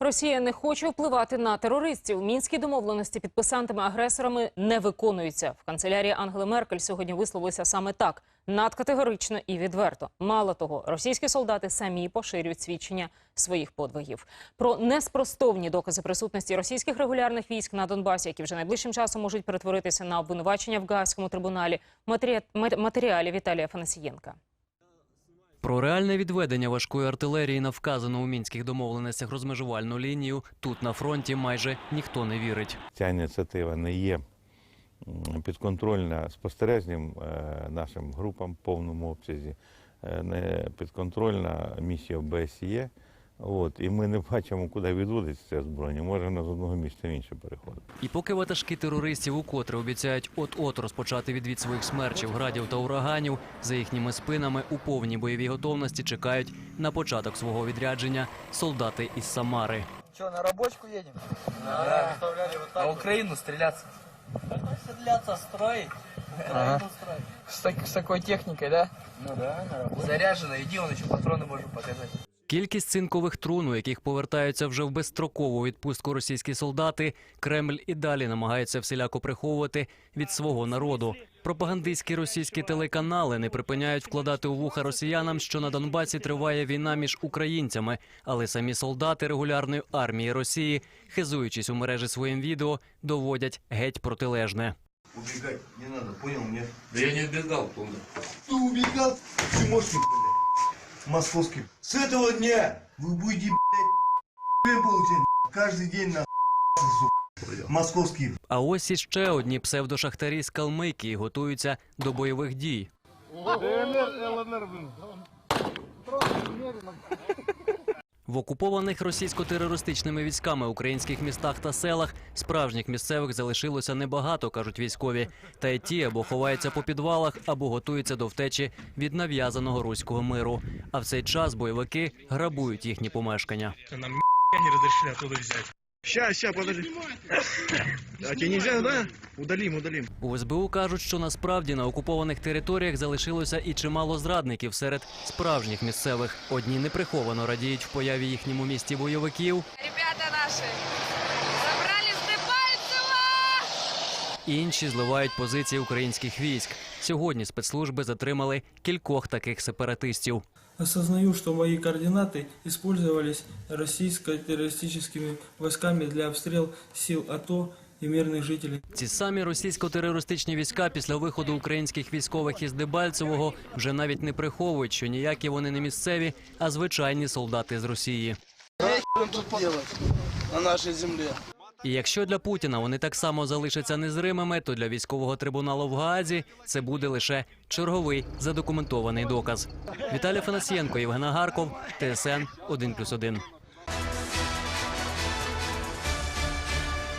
Росія не хоче впливати на терористів. Мінські домовленості підписантами-агресорами не виконуються. В канцелярії Ангели Меркель сьогодні висловилися саме так надкатегорично і відверто. Мало того, російські солдати самі поширюють свідчення своїх подвигів. Про неспростовні докази присутності російських регулярних військ на Донбасі, які вже найближчим часом можуть перетворитися на обвинувачення в Гаазькому трибуналі. Матері... матеріалі Віталія Фанасієнка. Про реальне відведення важкої артилерії на вказану у мінських домовленостях розмежувальну лінію тут на фронті майже ніхто не вірить. Ця ініціатива не є підконтрольна спостережним е, нашим групам в повному обсязі, е, не підконтрольна місія ОБСЄ. От, і ми не бачимо, куди відводиться це озброєння. Може воно з одного місця в інше переходить. І поки ватажки терористів укотре обіцяють от-от розпочати відвід своїх смерчів, градів та ураганів, за їхніми спинами у повній бойовій готовності чекають на початок свого відрядження солдати із Самари. Что, на рабочку едем? На Украину стреляться. Стреляться, строить. Украину строить. С, так- с такой техникой, да? Ну да, на работу. Заряжено, иди, он еще патроны можем показать. Кількість цинкових трун, у яких повертаються вже в безстрокову відпустку російські солдати, Кремль і далі намагається всіляко приховувати від свого народу. Пропагандистські російські телеканали не припиняють вкладати у вуха росіянам, що на Донбасі триває війна між українцями, але самі солдати регулярної армії Росії, хизуючись у мережі своїм відео, доводять геть протилежне. Убегать не надо, понял, нет? Да я не помню. Ты убегал, Тимошкин, блядь, московский. С этого дня вы будете, блядь, получать каждый день на сука, московский. А ось іще одні псевдошахтарі з Калмикії готуються до бойових дій. В окупованих російсько-терористичними військами українських містах та селах справжніх місцевих залишилося небагато, кажуть військові. Та й ті або ховаються по підвалах, або готуються до втечі від нав'язаного руського миру. А в цей час бойовики грабують їхні помешкання. Нам не разрешили туди взять. Ща, ща, подожди. А тебе нельзя, да? Удалим, удалим. У СБУ кажуть, що насправді на окупованих територіях залишилося і чимало зрадників серед справжніх місцевих. Одні неприховано радіють в появі їхньому місті бойовиків, Ребята наши інші зливають позиції українських військ. Сьогодні спецслужби затримали кількох таких сепаратистів. Осознаю, что мои координаты использовались российско-террористическими войсками для обстрела сил АТО и мирных жителей. Ці самі російсько-терористичні війська після виходу українських військових із Дебальцевого вже навіть не приховують, що ніякі вони не місцеві, а звичайні солдати з Росії. тут делать? На нашей земле. І якщо для Путіна вони так само залишаться незримими, то для військового трибуналу в Гаазі це буде лише черговий задокументований доказ. Віталій Фанасієнко, Євген Гарков, ТСН 1+,1.